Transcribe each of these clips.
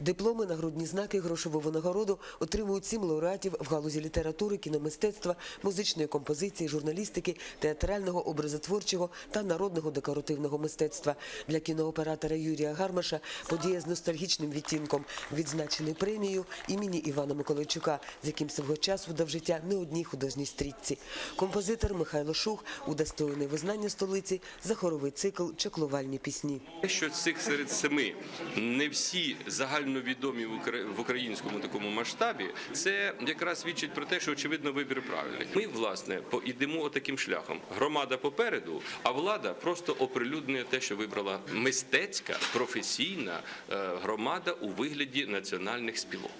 Дипломи, нагрудні знаки, грошову винагороду отримують сім лауреатів в галузі літератури, кіномистецтва, музичної композиції, журналістики, театрального, образотворчого та народного декоративного мистецтва. Для кінооператора Юрія Гармаша подія з ностальгічним відтінком, відзначений премією імені Івана Миколайчука, з яким свого часу дав життя не одній художній стрічці. Композитор Михайло Шух удостоєний визнання столиці за хоровий цикл «Чаклувальні пісні». Що цих серед семи не всі загальновідомі в укра- в українському такому масштабі, це якраз свідчить про те, що очевидно вибір правильний. Ми, власне, йдемо таким шляхом. Громада попереду, а влада просто оприлюднює те, що вибрала мистецька професійна е, громада у вигляді національних спілок.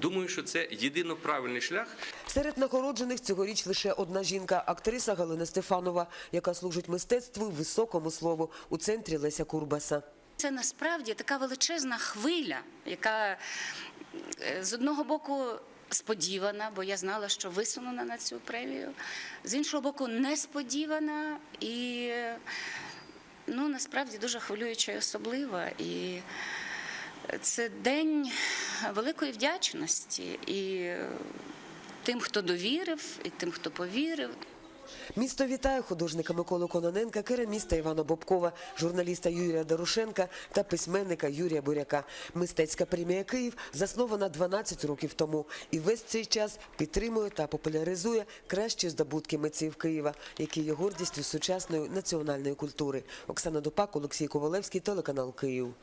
Думаю, що це єдино правильний шлях. Серед нагороджених цьогоріч лише одна жінка, актриса Галина Стефанова, яка служить мистецтву високому слову у центрі Леся Курбаса. Це насправді така величезна хвиля, яка е, з одного боку сподівана, бо я знала, що висунена на цю премію, з іншого боку, несподівана і ну, насправді дуже хвилююча і особлива. І це день великої вдячності і е, тим, хто довірив, і тим, хто повірив. Місто вітає художника Миколу Кононенка, кераміста Івана Бобкова, журналіста Юрія Дорошенка та письменника Юрія Буряка. Мистецька премія Київ заснована 12 років тому і весь цей час підтримує та популяризує кращі здобутки митців Києва, які є гордістю сучасної національної культури. Оксана Дупак, Олексій Ковалевський, телеканал Київ.